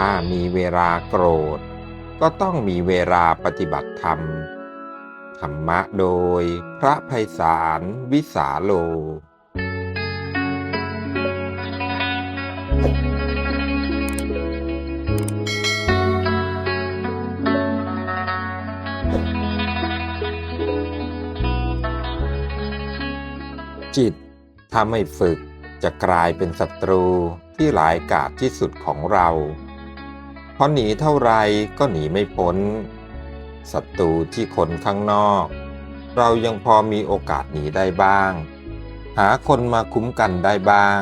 ถ้ามีเวลาโกรธ ก็ต้องมีเวลาปฏิบัติธรรม ธรรมะโดยพระไพศาลวิสาโลจิตถ้าไม่ฝึกจะกลายเป็นศัตรูที่หลายกาจที่สุดของเรา พราะหนีเท่าไรก็หนีไม่พ้นศัตรูที่คนข้างนอก เรายังพอมีโอกาสหนีได้บ้าง หาคนมาคุ้มกันได้บ้าง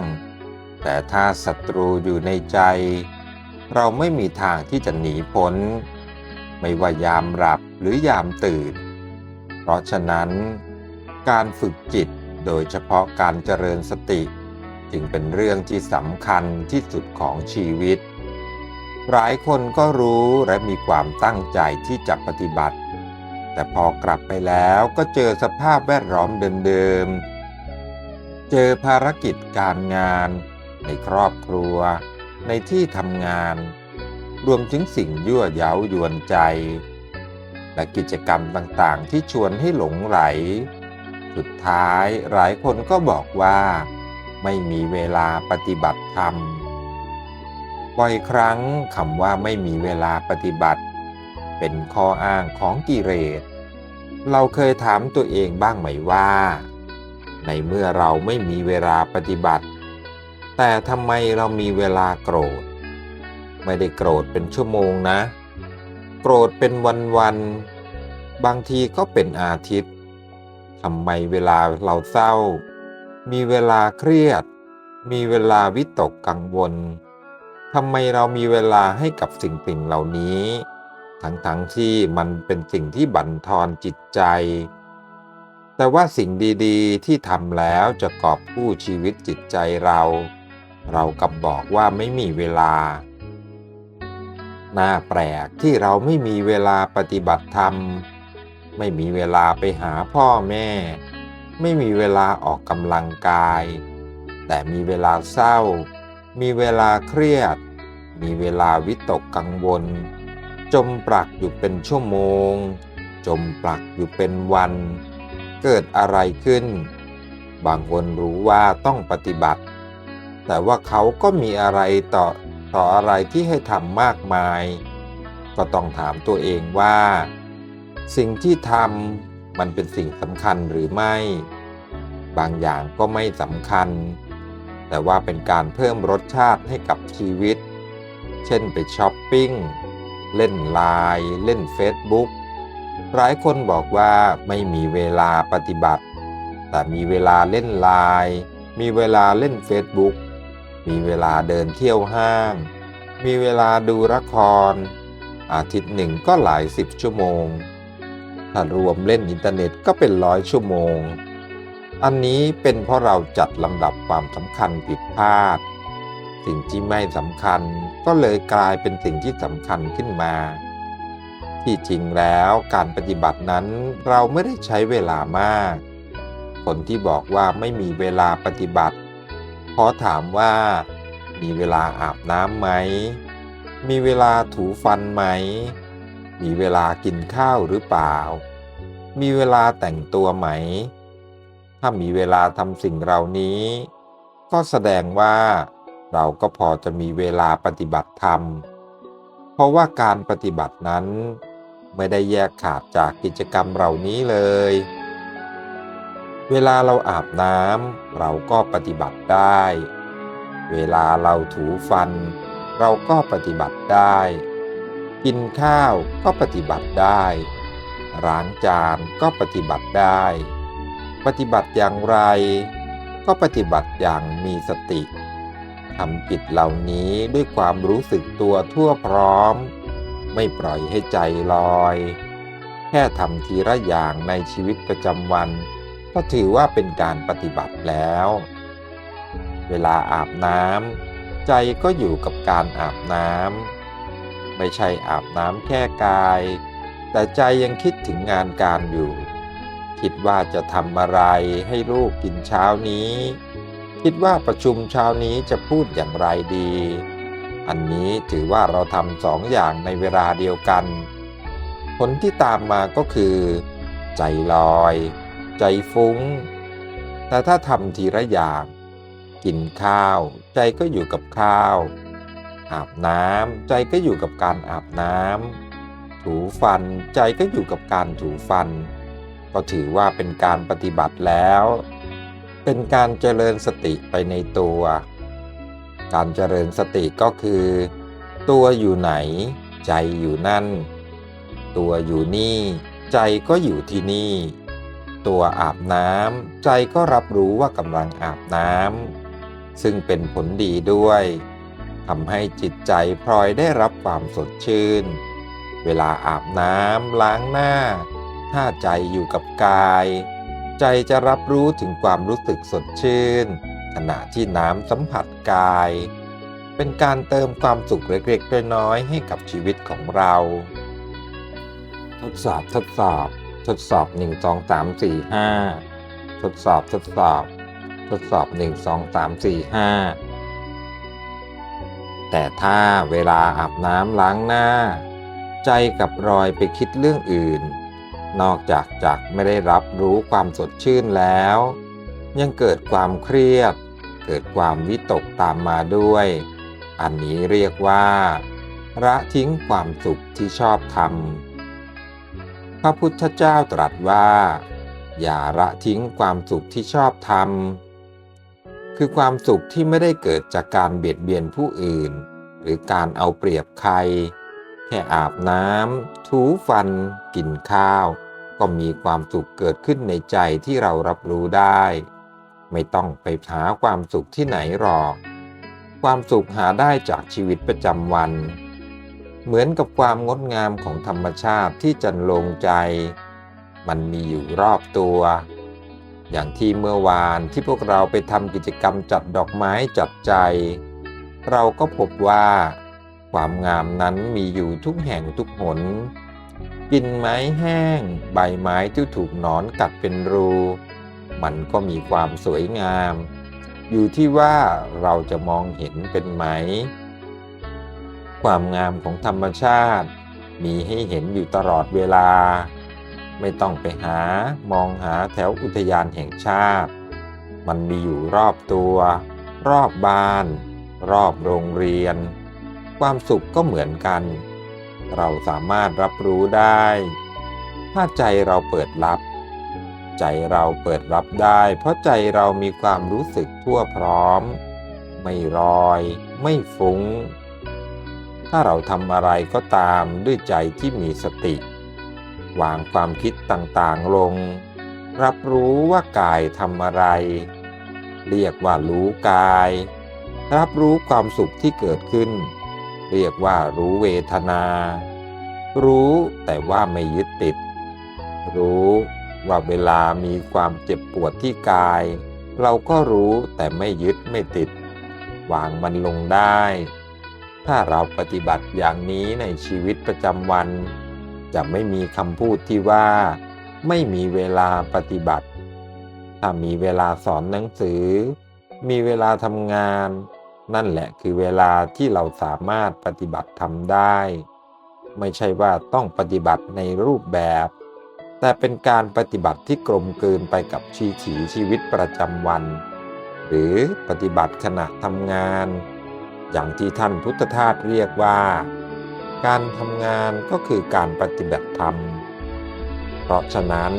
แต่ถ้าศัตรูอยู่ในใจ เราไม่มีทางที่จะหนีพ้น ไม่ว่ายามหลับหรือยามตื่น เพราะฉะนั้น การฝึกจิตโดยเฉพาะการเจริญสติ จึงเป็นเรื่องที่สำคัญที่สุดของชีวิต หลายคนก็รู้และมีความตั้งใจที่จะปฏิบัติ แต่พอกลับไปแล้วก็เจอสภาพแวดล้อมเดิมๆ เจอภารกิจการงาน ในครอบครัว ในที่ทำงาน รวมถึงสิ่งยั่วเย้ายวนใจ และกิจกรรมต่างๆ ที่ชวนให้หลงไหล สุดท้ายหลายคนก็บอกว่า ไม่มีเวลาปฏิบัติธรรม บ่อยครั้งคำว่าไม่มีเวลาปฏิบัติ เป็นข้ออ้างของกิเลสเราเคยถามตัวเองบ้างไหมว่า ในเมื่อเราไม่มีเวลาปฏิบัติ แต่ทำไมเรามีเวลาโกรธ ไม่ได้โกรธเป็นชั่วโมงนะ โกรธเป็นวันๆบางทีก็เป็นอาทิตย์ทำไมเวลาเราเศร้า มีเวลาเครียด มีเวลาวิตกกังวล ทำไมเรามีเวลาให้กับสิ่งสิ่งเหล่านี้ ทั้งๆทที่มันเป็นสิ่งที่บั่นทอนจิตใจ แต่ว่าสิ่งดีๆ ที่ทำแล้วจะกอบกู้ชีวิตจิตใจเรา เรากับบอกว่าไม่มีเวลา น่าแปลกที่เราไม่มีเวลาปฏิบัติธรรม ไม่มีเวลาไปหาพ่อแม่ ไม่มีเวลาออกกำลังกาย แต่มีเวลาเศร้า มีเวลาเครียด มีเวลาวิตกกังวล จมปลักอยู่เป็นชั่วโมง จมปลักอยู่เป็นวัน เกิดอะไรขึ้น บางคนรู้ว่าต้องปฏิบัติ แต่ว่าเขาก็มีอะไรต่อต่ออะไรที่ให้ทำมากมาย ก็ต้องถามตัวเองว่า สิ่งที่ทำมันเป็นสิ่งสำคัญหรือไม่ บางอย่างก็ไม่สำคัญ แต่ว่าเป็นการเพิ่มรสชาติให้กับชีวิต เช่นไปช้อปปิ้ง เล่นไลน์เล่นเฟซบุ๊กหลายคนบอกว่าไม่มีเวลาปฏิบัติ แต่มีเวลาเล่นไลน์มีเวลาเล่นเฟซบุ๊กมีเวลาเดินเที่ยวห้าง มีเวลาดูละคร อาทิตย์หนึ่งก็หลายสิบชั่วโมง ถ้ารวมเล่นอินเทอร์เน็ตก็เป็นร้อยชั่วโมง อันนี้เป็นเพราะเราจัดลำดับความสำคัญผิดพลาด สิ่งที่ไม่สำคัญก็เลยกลายเป็นสิ่งที่สำคัญขึ้นมา ที่จริงแล้วการปฏิบัตินั้นเราไม่ได้ใช้เวลามาก คนที่บอกว่าไม่มีเวลาปฏิบัติขอถามว่า มีเวลาอาบน้ำไหม มีเวลาถูฟันไหม มีเวลากินข้าวหรือเปล่า มีเวลาแต่งตัวไหม ถ้ามีเวลาทำสิ่งเหล่านี้ ก็แสดงว่าเราก็พอจะมีเวลาปฏิบัติธรรม เพราะว่าการปฏิบัตินั้น ไม่ได้แยกขาดจากกิจกรรมเหล่านี้เลย เวลาเราอาบน้ำเราก็ปฏิบัติได้ เวลาเราถูฟัน เราก็ปฏิบัติได้ กินข้าวก็ปฏิบัติได้ ล้างจานก็ปฏิบัติได้ ปฏิบัติอย่างไร ก็ปฏิบัติอย่างมีสติทำกิจเหล่านี้ด้วยความรู้สึกตัวทั่วพร้อม ไม่ปล่อยให้ใจลอย แค่ทำทีละอย่างในชีวิตประจำวัน ก็ถือว่าเป็นการปฏิบัติแล้ว เวลาอาบน้ำใจก็อยู่กับการอาบน้ำไม่ใช่อาบน้ำแค่กาย แต่ใจยังคิดถึงงานการอยู่ คิดว่าจะทำอะไรให้ลูกกินเช้านี้ คิดว่าประชุมเช้านี้จะพูดอย่างไรดี อันนี้ถือว่าเราทำสองอย่างในเวลาเดียวกัน ผลที่ตามมาก็คือ ใจลอย ใจฟุ้ง แต่ถ้าทำทีละอย่าง กินข้าว ใจก็อยู่กับข้าว อาบน้ำใจก็อยู่กับการอาบน้ำถูฟันใจก็อยู่กับการถูฟัน ก็ถือว่าเป็นการปฏิบัติแล้ว เป็นการเจริญสติไปในตัว การเจริญสติก็คือ ตัวอยู่ไหน ใจอยู่นั่น ตัวอยู่นี่ ใจก็อยู่ที่นี่ ตัวอาบน้ำใจก็รับรู้ว่ากำลังอาบน้ำซึ่งเป็นผลดีด้วยทำให้จิตใจพลอยได้รับความสดชื่น เวลาอาบน้ำล้างหน้า ถ้าใจอยู่กับกาย ใจจะรับรู้ถึงความรู้สึกสดชื่น ขณะที่น้ำสัมผัสกาย เป็นการเติมความสุขเล็กๆน้อยๆให้กับชีวิตของเรา ทดสอบทดสอบ ทดสอบ 1 2 3 4 5 ทดสอบทดสอบ ทดสอบ 1 2 3 4 5แต่ถ้าเวลาอาบน้ำล้างหน้า ใจกับรอยไปคิดเรื่องอื่น นอกจากจากไม่ได้รับรู้ความสดชื่นแล้ว ยังเกิดความเครียด เกิดความวิตกตามมาด้วย อันนี้เรียกว่าละทิ้งความสุขที่ชอบทำพระพุทธเจ้าตรัสว่า อย่าละทิ้งความสุขที่ชอบทำคือความสุขที่ไม่ได้เกิดจากการเบียดเบียนผู้อื่น หรือการเอาเปรียบใครแค่อาบน้ำ ถูฟัน กินข้าว ก็มีความสุขเกิดขึ้นในใจที่เรารับรู้ได้ ไม่ต้องไปหาความสุขที่ไหนหรอก ความสุขหาได้จากชีวิตประจำวัน เหมือนกับความงดงามของธรรมชาติที่จันลงใจ มันมีอยู่รอบตัว อย่างที่เมื่อวานที่พวกเราไปทำกิจกรรมจัดดอกไม้จัดใจ เราก็พบว่า ความงามนั้นมีอยู่ทุกแห่งทุกหน กินไม้แห้ง ใบไม้ที่ถูกหนอนกัดเป็นรู มันก็มีความสวยงาม อยู่ที่ว่าเราจะมองเห็นเป็นไหม ความงามของธรรมชาติ มีให้เห็นอยู่ตลอดเวลา ไม่ต้องไปหามองหาแถวอุทยานแห่งชาติ มันมีอยู่รอบตัว รอบบ้าน รอบโรงเรียน ความสุขก็เหมือนกัน เราสามารถรับรู้ได้ ถ้าใจเราเปิดรับ ใจเราเปิดรับได้ เพราะใจเรามีความรู้สึกทั่วพร้อม ไม่รอย ไม่ฟุง้ง ถ้าเราทำอะไรก็ตามด้วยใจที่มีสติ วางความคิดต่างๆลง รับรู้ว่ากายทำอะไร เรียกว่ารู้กาย รับรู้ความสุขที่เกิดขึ้น เรียกว่ารู้เวทนา รู้แต่ว่าไม่ยึดติด รู้ว่าเวลามีความเจ็บปวดที่กาย เราก็รู้แต่ไม่ยึดไม่ติด วางมันลงได้ ถ้าเราปฏิบัติอย่างนี้ในชีวิตประจำวัน จะไม่มีคำพูดที่ว่า ไม่มีเวลาปฏิบัติ ถ้ามีเวลาสอนหนังสือ มีเวลาทำงาน นั่นแหละคือเวลาที่เราสามารถปฏิบัติทำได้ ไม่ใช่ว่าต้องปฏิบัติในรูปแบบ แต่เป็นการปฏิบัติที่กลมกลืนไปกับชีถีชีวิตประจำวัน หรือปฏิบัติขณะทำงาน อย่างที่ท่านพุทธทาสเรียกว่า การทำงานก็คือการปฏิบัติธรรม เพราะฉะนั้น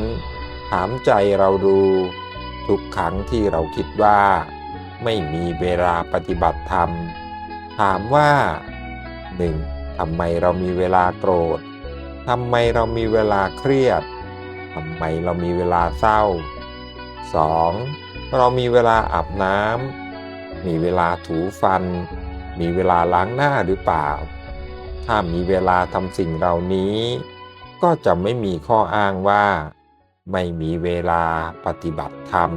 ถามใจเราดูทุกครั้งที่เราคิดว่า ไม่มีเวลาปฏิบัติธรรม ถามว่า 1. ทำไมเรามีเวลาโกรธทำไมเรามีเวลาเครียดทำไมเรามีเวลาเศร้า 2. เรามีเวลาอาบน้ำมีเวลาถูฟัน มีเวลาล้างหน้าหรือเปล่า ถ้ามีเวลาทำสิ่งเหล่านี้ ก็จะไม่มีข้ออ้างว่า ไม่มีเวลาปฏิบัติธรรม